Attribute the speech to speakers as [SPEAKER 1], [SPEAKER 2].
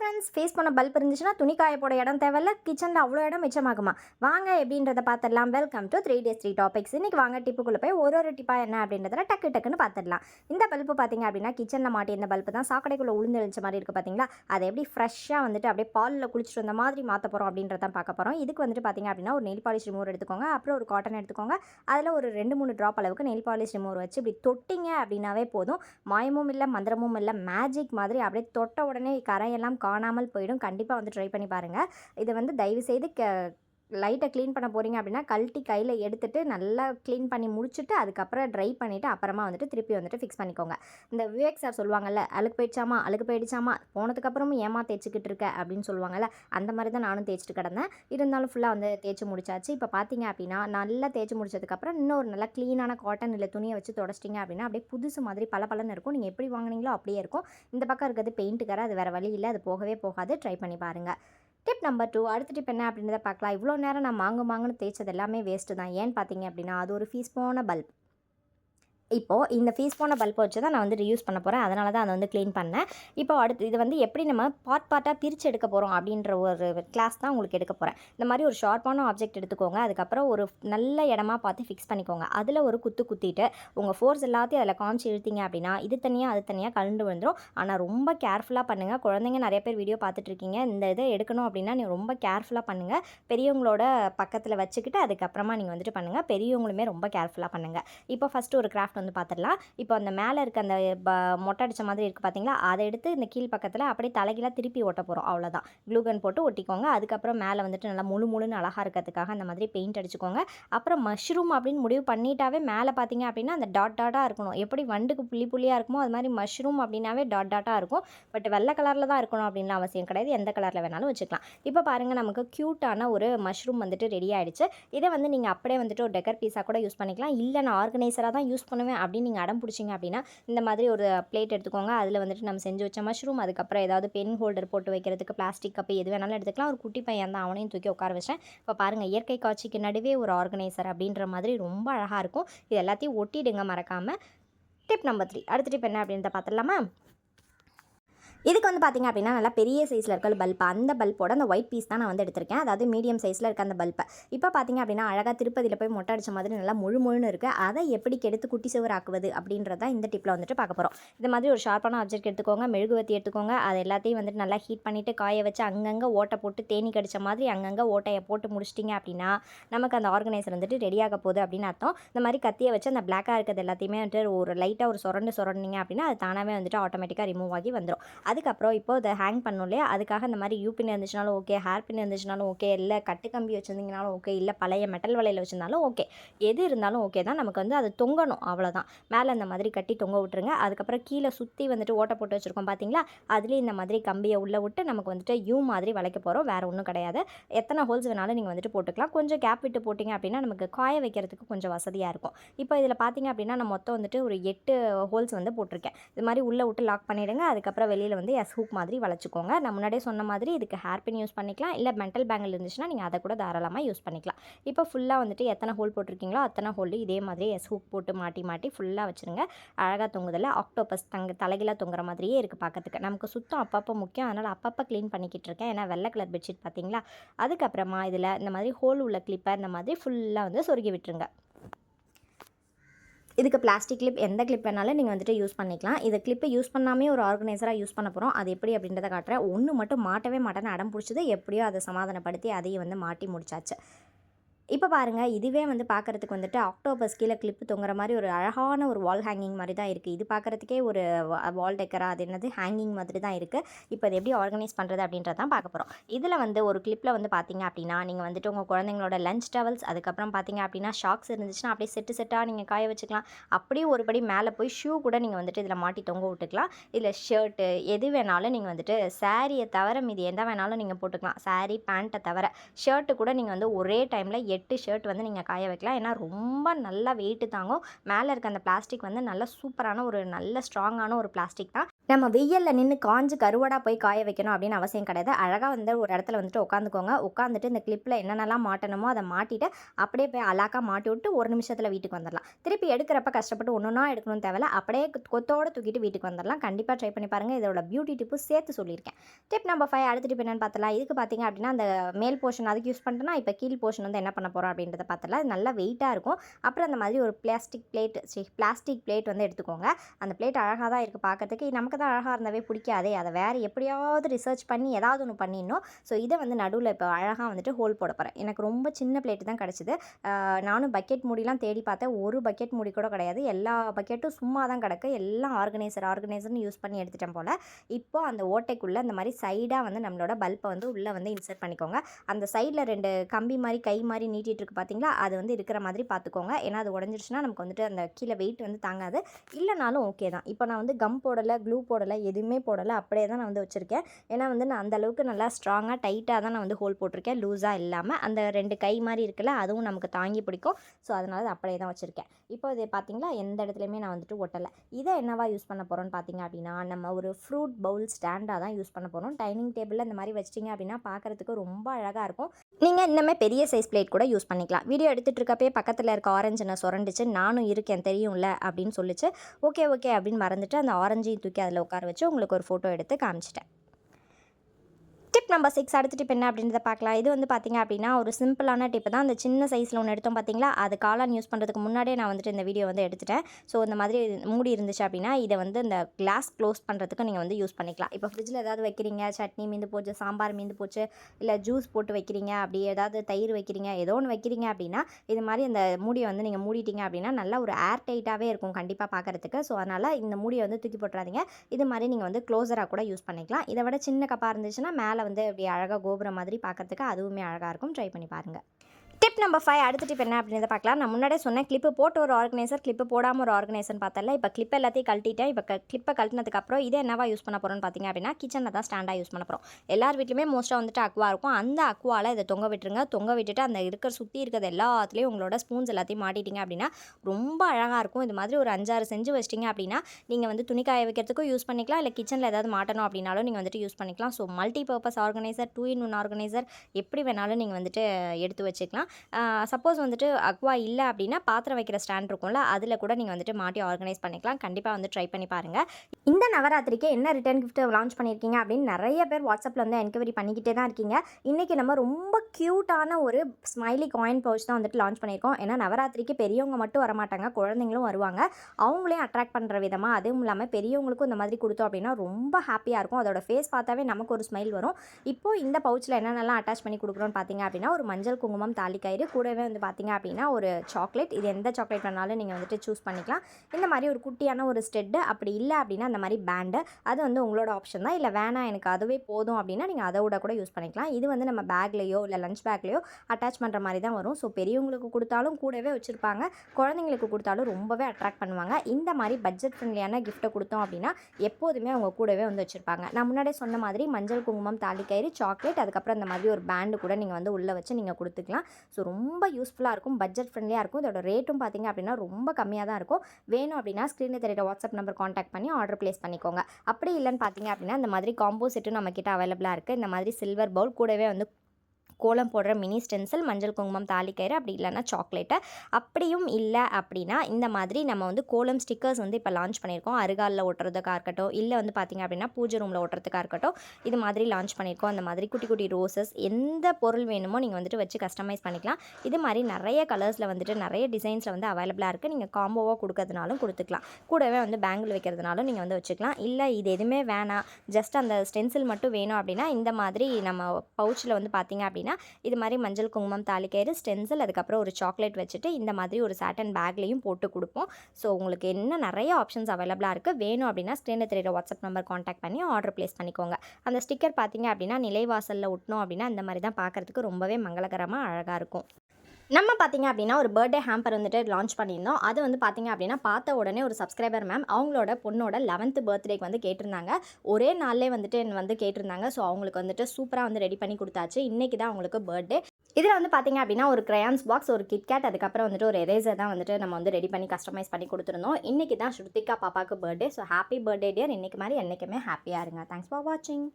[SPEAKER 1] Friends face பண்ண bulb இருந்துச்சுன்னா துணி காய போட இடம் தேவையில்ல கிச்சனில் அவ்வளோ இடம் மிச்சமாகுமா? வாங்க எப்படின்றத பார்த்துடலாம். Welcome to three days three topics இன்றைக்கி வாங்க டிப்புக்குள்ளே போய் ஒரு ஒரு டிப்பாக என்ன அப்படின்றத டக்கு டக்குன்னு பார்த்துடலாம். இந்த பல்ப்பு பார்த்தீங்க அப்படின்னா கிச்சனில் மாட்டி இந்த பல்ப்பு தான். சாக்கடைக்குள்ளே உளுந்து மாதிரி இருக்குது பார்த்தீங்களா? அதை எப்படி ஃப்ரெஷ்ஷாக வந்துட்டு அப்படியே பாலில் குளிச்சுட்டு வந்த மாதிரி மாற்ற போகிறோம் அப்படின்றத பார்க்க போகிறோம் இதுக்கு வந்துட்டு பார்த்தீங்க அப்படின்னா ஒரு நெயில் பாலிஷ் ரிமூவர் எடுத்துக்கோங்க. அப்புறம் ஒரு காட்டன் எடுத்துக்கோங்க. அதில் ஒரு ரெண்டு மூணு ட்ராப் அளவுக்கு நெயில் பாலிஷ் ரிமூவர் வச்சு இப்படி தொட்டிங்க அப்படின்னாவே போதும். மாயமும் இல்லை மந்திரமும் இல்லை மேஜிக் மாதிரி அப்படியே தொட்ட உடனே கரையெல்லாம் காணாமல் போயிடும். கண்டிப்பாக வந்து ட்ரை பண்ணி பாருங்கள் இதை வந்து தயவுசெய்து க லைட்டை க்ளீன் பண்ண போகிறீங்க அப்படின்னா கழட்டி கையில் எடுத்துட்டு நல்லா க்ளீன் பண்ணி முடிச்சுட்டு அதுக்கப்புறம் ட்ரை பண்ணிவிட்டு அப்புறமா வந்துட்டு திருப்பி வந்துட்டு ஃபிக்ஸ் பண்ணிக்கோங்க. இந்த விவேக் சார் சொல்லுவாங்கல்ல அழுக்கு போயிடுச்சாமா அழுக்கு போயிடுச்சாமா போனதுக்கப்புறமும் ஏமா தேய்ச்சிக்கிட்டு இருக்க? அப்படின்னு சொல்லுவாங்கல்ல அந்த மாதிரி தான் நானும் தேய்ச்சிட்டு கிடந்தேன். இருந்தாலும் ஃபுல்லாக வந்து தேய்ச்சி முடிச்சாச்சு. இப்போ பார்த்தீங்க அப்படின்னா நல்லா தேய்ச்சி முடிச்சதுக்கப்புறம் இன்னொரு நல்லா க்ளீனான காட்டன் இல்லை துணியை வச்சு தொடச்சிட்டிங்க அப்படின்னா அப்படியே புதுசு மாதிரி பல இருக்கும். நீங்கள் எப்படி வாங்குனீங்களோ அப்படியே இருக்கும். இந்த பக்கம் இருக்கிறது பெயிண்ட்டுக்கார அது வேறு வழி இல்லை அது போகவே போகாது. ட்ரை பண்ணி பாருங்கள் டிப் நம்பர் டூ அடுத்த டிப் என்ன அப்படின்றத பார்க்கலாம். இவ்வளோ நேரம் நான் மாங்கு மாங்குன்னு தேய்ச்சது எல்லாமே வேஸ்ட்டு தான். ஏன்னு பார்த்தீங்க அப்படின்னா அது ஒரு ஃபீஸ் போன பல்ப் இப்போது இந்த ஃபீஸ் போன பல்ப் வச்சு தான் நான் வந்து ரியூஸ் பண்ண போகிறேன் அதனால தான் அதை வந்து க்ளீன் பண்ணேன். இப்போ அடுத்து இது வந்து எப்படி நம்ம பார்ட் பார்ட்டாக பிரித்து எடுக்க போகிறோம் அப்படின்ற ஒரு கிளாஸ் தான் உங்களுக்கு எடுக்க போகிறேன் இந்த மாதிரி ஒரு ஷார்ப்பான ஆப்ஜெக்ட் எடுத்துக்கோங்க. அதுக்கப்புறம் ஒரு நல்ல இடமா பார்த்து ஃபிக்ஸ் பண்ணிக்கோங்க. அதில் ஒரு குத்து குத்திட்டு உங்கள் ஃபோர்ஸ் எல்லாத்தையும் அதில் காமிச்சு இழுத்தீங்க அப்படின்னா இது தனியாக அது தனியாக கலந்து வந்துடும் ஆனால் ரொம்ப கேர்ஃபுல்லாக பண்ணுங்கள் குழந்தைங்க நிறைய பேர் வீடியோ பார்த்துட்டு இருக்கீங்க இந்த இதை எடுக்கணும் அப்படின்னா நீங்கள் ரொம்ப கேர்ஃபுல்லாக பண்ணுங்கள் பெரியவங்களோட பக்கத்தில் வச்சுக்கிட்டு அதுக்கப்புறமா நீங்கள் வந்துட்டு பண்ணுங்கள் பெரியவங்களுமே ரொம்ப கேர்ஃபுல்லாக பண்ணுங்கள் இப்போ ஃபஸ்ட்டு ஒரு கிராஃப்ட் வந்து பார்த்துடலாம் இப்போ அந்த மேலே இருக்க அந்த ப மொட்டை அடித்த மாதிரி இருக்குது பார்த்தீங்களா அதை எடுத்து இந்த கீழ் பக்கத்தில் அப்படியே தலைகீழாக திருப்பி ஒட்ட போகிறோம் அவ்வளோதான் க்ளூகன் போட்டு ஒட்டிக்கோங்க. அதுக்கப்புறம் மேலே வந்துட்டு நல்லா முழு முழுன்னு அழகாக இருக்கிறதுக்காக அந்த மாதிரி பெயிண்ட் அடிச்சுக்கோங்க. அப்புறம் மஷ்ரூம் அப்படின்னு முடிவு பண்ணிட்டாவே மேலே பார்த்தீங்க அப்படின்னா அந்த டாட் டாட்டாக இருக்கணும். எப்படி வண்டுக்கு புள்ளி புள்ளியாக இருக்குமோ அது மாதிரி மஷ்ரூம் அப்படின்னாவே டாட் டாட்டாக இருக்கும். பட் வெள்ளை கலரில் தான் இருக்கணும் அப்படின்னு அவசியம் கிடையாது. எந்த கலரில் வேணாலும் வச்சுக்கலாம். இப்போ பாருங்கள் நமக்கு க்யூட்டான ஒரு மஷ்ரூம் வந்துட்டு ரெடி ஆகிடுச்சு இதை வந்து நீங்கள் அப்படியே வந்துட்டு ஒரு டெக்கர் பீஸாக கூட யூஸ் பண்ணிக்கலாம். இல்லை நான் ஆர்கனைசராக தான் யூஸ் பண்ணுவேன். அப்படின்னு நீங்கள் அடம் பிடிச்சிங்க அப்படின்னா இந்த மாதிரி ஒரு பிளேட் எடுத்துக்கோங்க. அதில் வந்துட்டு நம்ம செஞ்சு வச்ச மஷ்ரூம் அதுக்கப்புறம் ஏதாவது பென் ஹோல்டர் போட்டு வைக்கிறதுக்கு பிளாஸ்டிக் கப்பு எது வேணாலும் எடுத்துக்கலாம். ஒரு குட்டி பையன் தான் அவனையும் தூக்கி உட்கார வச்சேன். இப்போ பாருங்கள் இயற்கை காட்சிக்கு நடுவே ஒரு ஆர்கனைசர் அப்படின்ற மாதிரி ரொம்ப அழகாக இருக்கும். இது எல்லாத்தையும் ஒட்டிடுங்க மறக்காமல் டிப் நம்பர் த்ரீ அடுத்த டிப் என்ன அப்படின்றத பார்த்துடலாமா? இதுக்கு வந்து பார்த்திங்க அப்படின்னா நல்லா பெரிய சைஸில் இருக்க பல்ப் அந்த பல்போட அந்த ஒயிட் பீஸ் தான் நான் வந்து எடுத்திருக்கேன். அதாவது மீடியம் சைஸில் இருக்க அந்த பல்பை இப்போ பார்த்திங்க அப்படின்னா அழகாக திருப்பதியில் போய் மொட்டை அடிச்ச மாதிரி நல்லா முழு முழுன்னு இருக்குது அதை எப்படி கெடுத்து குட்டி சுவர் ஆக்குவது அப்படின்றத இந்த டிப்பில் வந்துட்டு பார்க்க போகிறோம் இந்த மாதிரி ஒரு ஷார்ப்பான ஆப்ஜெக்ட் எடுத்துக்கோங்க மெழுகுவத்தி எடுத்துக்கோங்க. அது எல்லாத்தையும் வந்துட்டு நல்லா ஹீட் பண்ணிவிட்டு காய வச்சு அங்கங்கே ஓட்டை போட்டு தேனி கடித்த மாதிரி அங்கங்கே ஓட்டையை போட்டு முடிச்சிட்டிங்க அப்படின்னா நமக்கு அந்த ஆர்கனைசர் வந்துட்டு ரெடியாக போகுது அப்படின்னு அர்த்தம். இந்த மாதிரி கத்தியை வச்சு அந்த பிளாக்காக இருக்கிறது எல்லாத்தையுமே வந்துட்டு ஒரு லைட்டாக ஒரு சுரண்டு சுரண்டிங்க அப்படின்னா அது தானாகவே வந்துட்டு ஆட்டோமேட்டிக்காக ரிமூவ் ஆகி வந்துடும் அதுக்கப்புறம் இப்போ இதை ஹேங் பண்ணும் இல்லையா? அதுக்காக இந்த மாதிரி யூ பின் இருந்துச்சுனாலும் ஓகே ஹேர் பின் இருந்துச்சுனாலும் ஓகே இல்லை கட்டு கம்பி வச்சுருந்தீங்கனாலும் ஓகே இல்லை பழைய மெட்டல் வலையில் வச்சுருந்தாலும் ஓகே எது இருந்தாலும் ஓகே தான். நமக்கு வந்து அது தொங்கணும் அவ்வளோதான் மேலே இந்த மாதிரி கட்டி தொங்க விட்டுருங்க. அதுக்கப்புறம் கீழே சுற்றி வந்துட்டு ஓட்ட போட்டு வச்சுருக்கோம் பார்த்தீங்களா அதுலேயும் இந்த மாதிரி கம்பியை உள்ளே விட்டு நமக்கு வந்துட்டு யூ மாதிரி வளைக்க போகிறோம் வேறு ஒன்றும் கிடையாது. எத்தனை ஹோல்ஸ் வேணாலும் நீங்கள் வந்துட்டு போட்டுக்கலாம். கொஞ்சம் கேப் விட்டு போட்டிங்க அப்படின்னா நமக்கு காய வைக்கிறதுக்கு கொஞ்சம் வசதியாக இருக்கும். இப்போ இதில் பார்த்தீங்க அப்படின்னா நான் மொத்தம் வந்துட்டு ஒரு எட்டு ஹோல்ஸ் வந்து போட்டிருக்கேன். இது மாதிரி உள்ளே விட்டு லாக் பண்ணிவிடுங்க அதுக்கப்புறம் வெளியில் வந்து எஸ் ஹூக் மாதிரி வளைச்சிக்கோங்க. நான் முன்னாடியே சொன்ன மாதிரி இதுக்கு ஹேர் பின் யூஸ் பண்ணிக்கலாம். இல்லை மெட்டல் பேங்கில் இருந்துச்சுன்னா நீங்கள் அதை கூட தாராளமாக யூஸ் பண்ணிக்கலாம். இப்போ ஃபுல்லாக வந்துட்டு எத்தனை ஹோல் போட்டிருக்கீங்களோ அத்தனை ஹோல் இதே மாதிரி எஸ் ஹூக் போட்டு மாட்டி மாட்டி ஃபுல்லாக வச்சுருங்க. அழகாக தொங்குதில் ஆக்டோபஸ் தங்க தலைகளாக தொங்குற மாதிரியே இருக்குது பார்க்கறதுக்கு நமக்கு சுத்தம் அப்பப்போ முக்கியம். அதனால் அப்பப்போ க்ளீன் பண்ணிக்கிட்டு இருக்கேன் ஏன்னா வெள்ளை கலர் பெட்ஷீட் பார்த்தீங்களா அதுக்கப்புறமா இதில் இந்த மாதிரி ஹோல் உள்ள கிளிப்பை இந்த மாதிரி ஃபுல்லாக வந்து சொருகி விட்டுருங்க. இதுக்கு பிளாஸ்டிக் கிளிப் எந்த கிளிப் வேணாலும் நீங்கள் வந்துட்டு யூஸ் பண்ணிக்கலாம். இது கிளிப்பை யூஸ் பண்ணாமே ஒரு ஆர்கனைசராக யூஸ் பண்ண போகிறோம் அது எப்படி அப்படின்றத காட்டுறேன். ஒன்று மட்டும் மாட்டவே மாட்டேன்னு அடம் பிடிச்சது எப்படியோ அதை சமாதானப்படுத்தி அதையும் வந்து மாட்டி முடிச்சாச்சு. இப்போ பாருங்கள் இதுவே வந்து பார்க்குறதுக்கு வந்துட்டு ஆக்டோபஸ் கீழே கிளிப்பு தொங்குற மாதிரி ஒரு அழகான ஒரு வால் ஹேங்கிங் மாதிரி தான் இருக்குது இது பார்க்குறதுக்கே ஒரு வால் டெக்கராக அது என்னது ஹேங்கிங் மாதிரி தான் இருக்குது இப்போ அது எப்படி ஆர்கனைஸ் பண்ணுறது அப்படின்றது தான் பார்க்க போகிறோம் இதில் வந்து ஒரு கிளிப்பில் வந்து பார்த்தீங்க அப்படின்னா நீங்கள் வந்துட்டு உங்கள் குழந்தைங்களோட லஞ்ச் டவல்ஸ் அதுக்கப்புறம் பார்த்தீங்க அப்படின்னா ஷாக்ஸ் இருந்துச்சுன்னா அப்படியே செட்டு செட்டாக நீங்கள் காய வச்சுக்கலாம். அப்படியே ஒருபடி மேலே போய் ஷூ கூட நீங்கள் வந்துட்டு இதில் மாட்டி தொங்க விட்டுக்கலாம். இதில் ஷர்ட்டு எது வேணாலும் நீங்கள் வந்துட்டு சாரியை தவிர மீதி எந்த வேணாலும் நீங்கள் போட்டுக்கலாம். சாரீ பேண்ட்டை தவிர ஷர்ட்டு கூட நீங்கள் வந்து ஒரே டைமில் எட்டு ஷர்ட் வந்து நீங்கள் காய வைக்கலாம். ஏன்னா ரொம்ப நல்லா வெயிட்டு தாங்கும். மேலே இருக்க அந்த பிளாஸ்டிக் வந்து நல்ல சூப்பரான ஒரு நல்ல ஸ்ட்ராங்கான ஒரு பிளாஸ்டிக் தான். நம்ம வெயிலில் நின்று காஞ்சு கருவாடாக போய் காய வைக்கணும் அப்படின்னு அவசியம் கிடையாது. அழகாக வந்து ஒரு இடத்துல வந்துட்டு உட்காந்துக்கோங்க. உட்காந்துட்டு இந்த கிளிப்பில் என்னென்னலாம் மாட்டணுமோ அதை மாட்டிட்டு அப்படியே போய் அழகாக மாட்டி விட்டு ஒரு நிமிஷத்தில் வீட்டுக்கு வந்துடலாம். திருப்பி எடுக்கிறப்ப கஷ்டப்பட்டு ஒன்றுனா எடுக்கணும்னு தேவையில்ல. அப்படியே கொத்தோடு தூக்கிட்டு வீட்டுக்கு வந்துடலாம். கண்டிப்பாக ட்ரை பண்ணி பாருங்கள் இதோட பியூட்டி டிப்பு சேர்த்து சொல்லியிருக்கேன். டிப் நம்பர் ஃபைவ் அடுத்த டிப் என்னென்னு பார்த்தலாம் இதுக்கு பார்த்தீங்க அப்படின்னா அந்த மேல் போர்ஷன் அதுக்கு யூஸ் பண்ணிட்டோம்னா இப்போ கீழ் போர்ஷன் வந்து என்ன பண்ண போகிறோம் அப்படின்றத பார்த்தலாம் நல்லா வெயிட்டாக இருக்கும். அப்புறம் அந்த மாதிரி ஒரு பிளாஸ்டிக் பிளேட் பிளாஸ்டிக் பிளேட் வந்து எடுத்துக்கோங்க. அந்த பிளேட் அழகாக தான் இருக்குது பார்க்கறதுக்கு நமக்கு தான் அழகாக இருந்தாவே பிடிக்காதே. அதை வேறு எப்படியாவது ரிசர்ச் பண்ணி ஏதாவது ஒன்று பண்ணிடணும். ஸோ இதை வந்து நடுவில் இப்போ அழகாக வந்துட்டு ஹோல் போட போகிறேன் எனக்கு ரொம்ப சின்ன பிளேட்டு தான் கிடச்சிது. நானும் பக்கெட் மூடிலாம் தேடி பார்த்தேன். ஒரு பக்கெட் மூடி கூட கிடையாது. எல்லா பக்கெட்டும் சும்மா தான் கிடக்கு. எல்லாம் ஆர்கனைசர் ஆர்கனைசர்னு யூஸ் பண்ணி எடுத்துட்டேன் போல். இப்போ அந்த ஓட்டைக்குள்ளே இந்த மாதிரி சைடாக வந்து நம்மளோட பல்பை வந்து உள்ளே வந்து இன்சர்ட் பண்ணிக்கோங்க. அந்த சைடில் ரெண்டு கம்பி மாதிரி கை மாதிரி நீட்டிகிட்டு இருக்கு பார்த்தீங்களா? அது வந்து இருக்கிற மாதிரி பார்த்துக்கோங்க. ஏன்னா அது உடஞ்சிருச்சுன்னா நமக்கு வந்துட்டு அந்த கீழே வெயிட் வந்து தாங்காது. இல்லைனாலும் ஓகே தான். இப்போ நான் வந்து கம் போடலை க்ளூ போடலை எதுவுமே போடலை. அப்படியே தான் நான் வந்து வச்சுருக்கேன். ஏன்னா வந்து நான் அந்த அளவுக்கு நல்லா ஸ்ட்ராங்காக டைட்டாக தான் நான் வந்து ஹோல் போட்டிருக்கேன். லூஸாக இல்லாமல் அந்த ரெண்டு கை மாதிரி இருக்குல்ல அதுவும் நமக்கு தாங்கி பிடிக்கும். ஸோ அதனால் அது அப்படியே தான் வச்சுருக்கேன். இப்போ இது பார்த்தீங்களா? எந்த இடத்துலையுமே நான் வந்துட்டு ஒட்டலை. இதை என்னவா யூஸ் பண்ண போகிறோன்னு பார்த்தீங்க அப்படின்னா நம்ம ஒரு ஃப்ரூட் பவுல் ஸ்டாண்டாக தான் யூஸ் பண்ண போகிறோம் டைனிங் டேபிளில் இந்த மாதிரி வச்சிட்டிங்க அப்படின்னா பார்க்குறதுக்கு ரொம்ப அழகாக இருக்கும். நீங்கள் இன்னமே பெரிய சைஸ் பிளேட் கூட யூஸ் பண்ணிக்கலாம். வீடியோ எடுத்துகிட்டு இருக்கப்பே பக்கத்தில் இருக்க ஆரஞ்சு நான் சுரண்டுச்சு நானும் இருக்கேன் தெரியும்ல அப்படின்னு சொல்லிச்சு. ஓகே ஓகே அப்படின்னு மறந்துட்டு அந்த ஆரஞ்சையும் தூக்கி அதில் உட்கார வச்சு உங்களுக்கு ஒரு ஃபோட்டோ எடுத்து காமிச்சிட்டேன். டிப் நம்பர் சிக்ஸ் அடுத்த டிப் என்ன அப்படின்றத பார்க்கலாம். இது வந்து பார்த்திங்க அப்படின்னா ஒரு சிம்பிளான டிப் தான். அந்த சின்ன சைஸில் ஒன்று எடுத்தோம் பார்த்திங்களா அது காளான் யூஸ் பண்ணுறதுக்கு முன்னாடியே நான் வந்துட்டு இந்த வீடியோ வந்து எடுத்துட்டேன். ஸோ இந்த மாதிரி மூடி இருந்துச்சு அப்படின்னா இதை வந்து இந்த கிளாஸ் க்ளோஸ் பண்ணுறதுக்கு நீங்கள் வந்து யூஸ் பண்ணிக்கலாம். இப்போ ஃப்ரிட்ஜில் ஏதாவது வைக்கிறீங்க சட்னி மீந்து போச்சு சாம்பார் மீந்து போச்சு இல்லை ஜூஸ் போட்டு வைக்கிறீங்க அப்படி ஏதாவது தயிர் வைக்கிறீங்க ஏதோ ஒன்று வைக்கிறீங்க அப்படின்னா இது மாதிரி அந்த மூடியை வந்து நீங்கள் மூடிட்டீங்க அப்படின்னா நல்லா ஒரு ஏர் டைட்டாகவே இருக்கும் கண்டிப்பாக பார்க்குறதுக்கு ஸோ அதனால் இந்த மூடியை வந்து தூக்கி போட்டுறாதீங்க. இது மாதிரி நீங்கள் வந்து க்ளோஸராக கூட யூஸ் பண்ணிக்கலாம். இதை விட சின்ன கப்பாக இருந்துச்சுன்னா மேலே வந்து அப்படி அழகாக கோபுரம் மாதிரி பார்க்கறதுக்கு அதுவுமே அழகாக இருக்கும். ட்ரை பண்ணி பாருங்கள் டிப் நம்பர் ஃபைவ் அடுத்த டிப் என்ன அப்படின்றத பார்க்கலாம். நான் முன்னாடியே சொன்னேன் கிளிப்பு போட்டு ஒரு ஆர்கனைசர் கிளிப்பு போடாமல் ஒரு ஆர்கனைசர் பார்த்தல இப்போ கிளிப் எல்லாத்தையும் கழட்டிட்டேன். இப்போ கிளிப்பை கழட்டினதுக்கப்புறம் இதை என்னவா யூஸ் பண்ண போகிறோம்னு பார்த்தீங்க அப்படின்னா கிச்சனில் தான் ஸ்டாண்டாக யூஸ் பண்ண போகிறோம் எல்லார் வீட்லையுமே மோஸ்ட்டாக வந்துட்டு அக்வா இருக்கும். அந்த அக்வாவில் இதை தொங்க விட்டுருங்க. தொங்க விட்டுட்டு அந்த இருக்கிற சுற்றி இருக்கிறது எல்லாத்துலேயும் உங்களோட ஸ்பூன்ஸ் எல்லாத்தையும் மாட்டிட்டீங்க அப்படின்னா ரொம்ப அழகாக இருக்கும். இது மாதிரி ஒரு அஞ்சாறு செஞ்சு வச்சிட்டிங்க அப்படின்னா நீங்கள் வந்து துணி காய வைக்கிறதுக்கும் யூஸ் பண்ணிக்கலாம். இல்லை கிச்சனில் ஏதாவது மாட்டணும் அப்படின்னாலும் நீங்கள் வந்துட்டு யூஸ் பண்ணிக்கலாம். So multi purpose organiser two in one organiser எப்படி வேணாலும் நீங்கள் வந்துட்டு எடுத்து வச்சுக்கலாம். சப்போஸ் வந்துட்டு அக்வா இல்லை அப்படின்னா பாத்திரம் வைக்கிற ஸ்டாண்ட் இருக்கும்ல அதில் கூட நீங்கள் வந்துட்டு மாட்டி ஆர்கனைஸ் பண்ணிக்கலாம். கண்டிப்பாக வந்து ட்ரை பண்ணி பாருங்கள் இந்த நவராத்திரிக்கு என்ன ரிட்டர்ன் கிஃப்ட் லான்ச் பண்ணியிருக்கீங்க அப்படின்னு நிறைய பேர் வாட்ஸ்அப்பில் வந்து என்கொயரி பண்ணிக்கிட்டே தான் இருக்கீங்க. இன்றைக்கி நம்ம ரொம்ப க்யூட்டான ஒரு ஸ்மைலி காயின் பவுச் தான் வந்துட்டு லான்ச் பண்ணியிருக்கோம். ஏன்னா நவராத்திரிக்கு பெரியவங்க மட்டும் வரமாட்டாங்க குழந்தைங்களும் வருவாங்க. அவங்களையும் அட்ராக்ட் பண்ணுற விதமாக அதுவும் இல்லாமல் பெரியவங்களுக்கும் இந்த மாதிரி கொடுத்தோம் அப்படின்னா ரொம்ப ஹாப்பியாக இருக்கும். அதோட ஃபேஸ் பார்த்தாவே நமக்கு ஒரு ஸ்மைல் வரும். இப்போது இந்த பவுச்சில் என்னென்னலாம் அட்டாச் பண்ணி கொடுக்குறோன்னு பார்த்தீங்க அப்படின்னா ஒரு மஞ்சள் குங்குமம் தயிர். கூடவே வந்து பார்த்தீங்க அப்படின்னா ஒரு சாக்லேட் இது எந்த சாக்லேட் வேணாலும் நீங்கள் வந்துட்டு சூஸ் பண்ணிக்கலாம். இந்த மாதிரி ஒரு குட்டியான ஒரு ஸ்டெட்டு அப்படி இல்லை அப்படின்னா அந்த மாதிரி பேண்டு அது வந்து உங்களோட ஆப்ஷன் தான். இல்லை வேணாம் எனக்கு அதுவே போதும் அப்படின்னா நீங்கள் அதை விட கூட யூஸ் பண்ணிக்கலாம். இது வந்து நம்ம பேக்லேயோ இல்லை லஞ்ச் பேக்லேயோ அட்டாச் பண்ணுற மாதிரி தான் வரும். ஸோ பெரியவங்களுக்கு கொடுத்தாலும் கூடவே வச்சுருப்பாங்க. குழந்தைங்களுக்கு கொடுத்தாலும் ரொம்பவே அட்ராக்ட் பண்ணுவாங்க. இந்த மாதிரி பட்ஜெட் ஃப்ரெண்ட்லியான கிஃப்ட்டை கொடுத்தோம் அப்படின்னா எப்போதுமே அவங்க கூடவே வந்து வச்சுருப்பாங்க. நான் முன்னாடியே சொன்ன மாதிரி மஞ்சள் குங்குமம் தாலிக்கயிறு சாக்லேட் அதுக்கப்புறம் இந்த மாதிரி ஒரு பேண்டு கூட நீங்கள் வந்து உள்ளே வச்சு நீங்கள் கொடுத்துக்கலாம். ஸோ ரொம்ப யூஸ்ஃபுல்லாக இருக்கும் பட்ஜெட் ஃப்ரெண்ட்லியாக இருக்கும். இதோட ரேட்டும் பார்த்தீங்க அப்படின்னா ரொம்ப கம்மியாக தான் இருக்கும். வேணும் அப்படின்னா ஸ்க்ரீனில் தெரியிற வாட்ஸ்அப் நம்பர் காண்டாக்ட் பண்ணி ஆர்டர் ப்ளேஸ் பண்ணிக்கோங்க. அப்படி இல்லைன்னு பார்த்தீங்க அப்படின்னா இந்த மாதிரி காம்போ செட்டும் நம்மக்கிட்ட அவைலபிளாக இருக்குது இந்த மாதிரி சில்வர் பவுல் கூடவே வந்து கோலம் போடுற மினி ஸ்டென்சில் மஞ்சள் குங்குமம் தாலிக்கயிறு அப்படி இல்லைன்னா சாக்லேட்டு. அப்படியும் இல்லை அப்படின்னா இந்த மாதிரி நம்ம வந்து கோலம் ஸ்டிக்கர்ஸ் வந்து இப்போ லான்ச் பண்ணியிருக்கோம். அருகாலில் ஓட்டுறதுக்காக இருக்கட்டும் இல்லை வந்து பார்த்திங்க அப்படின்னா பூஜை ரூமில் ஓட்டுறதுக்காக இருக்கட்டும் இது மாதிரி லான்ச் பண்ணியிருக்கோம். அந்த மாதிரி குட்டி குட்டி ரோசஸ் எந்த பொருள் வேணுமோ நீங்கள் வந்துட்டு வச்சு கஸ்டமைஸ் பண்ணிக்கலாம். இது மாதிரி நிறைய கலர்ஸில் வந்துட்டு நிறைய டிசைன்ஸில் வந்து அவைலபிளாக இருக்குது. நீங்கள் காம்போவாக கொடுக்கறதுனாலும் கொடுத்துக்கலாம். கூடவே வந்து பேங்கிள் வைக்கிறதுனாலும் நீங்கள் வந்து வச்சுக்கலாம். இல்லை இது எதுவுமே வேணாம். ஜஸ்ட் அந்த ஸ்டென்சில் மட்டும் வேணும் அப்படின்னா இந்த மாதிரி நம்ம பவுச்சில் வந்து பார்த்திங்க அப்படின்னா இது மாதிரி மஞ்சள் குங்குமம் தாலிக்கயிறு ஸ்டென்சில் அதுக்கப்புறம் ஒரு சாக்லேட் வச்சுட்டு இந்த மாதிரி ஒரு சாட்டன் பேக்லேயும் போட்டு கொடுப்போம். ஸோ உங்களுக்கு என்ன நிறைய ஆப்ஷன்ஸ் அவைலபிளாக இருக்குது வேணும் அப்படின்னா ஸ்க்ரீனில் தெரியுற வாட்ஸ்அப் நம்பர் காண்டாக்ட் பண்ணி ஆர்டர் ப்ளேஸ் பண்ணிக்கோங்க. அந்த ஸ்டிக்கர் பார்த்தீங்க அப்படின்னா நிலைவாசலில் ஒட்டணும் அப்படின்னா இந்த மாதிரி தான் பார்க்குறதுக்கு ரொம்பவே மங்களகரமாக அழகாக இருக்கும். நம்ம பார்த்தீங்க அப்படின்னா ஒரு பர்த்டே ஹேம்பர் வந்துட்டு லான்ச் பண்ணியிருந்தோம். அது வந்து பார்த்தீங்க அப்படின்னா பார்த்த உடனே ஒரு சப்ஸ்கிரைபர் மேம் அவங்களோட பொண்ணோட லெவன்த்து பர்த்டேக்கு வந்து கேட்டிருந்தாங்க. ஒரே நாள்லேயே வந்துட்டு என்ன வந்து கேட்டிருந்தாங்க. ஸோ அவங்களுக்கு வந்துட்டு சூப்பராக வந்து ரெடி பண்ணி கொடுத்தாச்சு. இன்றைக்கி தான் அவங்களுக்கு பர்த்டே இதில் வந்து பார்த்தீங்க அப்படின்னா ஒரு கிரையான்ஸ் பாக்ஸ் ஒரு கிட்கேட் அதுக்கப்புறம் வந்துட்டு ஒரு எரேசர் தான் வந்துட்டு நம்ம வந்து ரெடி பண்ணி கஸ்டமைஸ் பண்ணி கொடுத்துருந்தோம். இன்றைக்கி தான் ஸ்ருத்திகா பாப்பாவுக்கு birthday so happy birthday dear இன்றைக்கி மாதிரி என்றைக்குமே ஹாப்பியாக இருங்க. தேங்க்ஸ் ஃபார் வாட்சிங்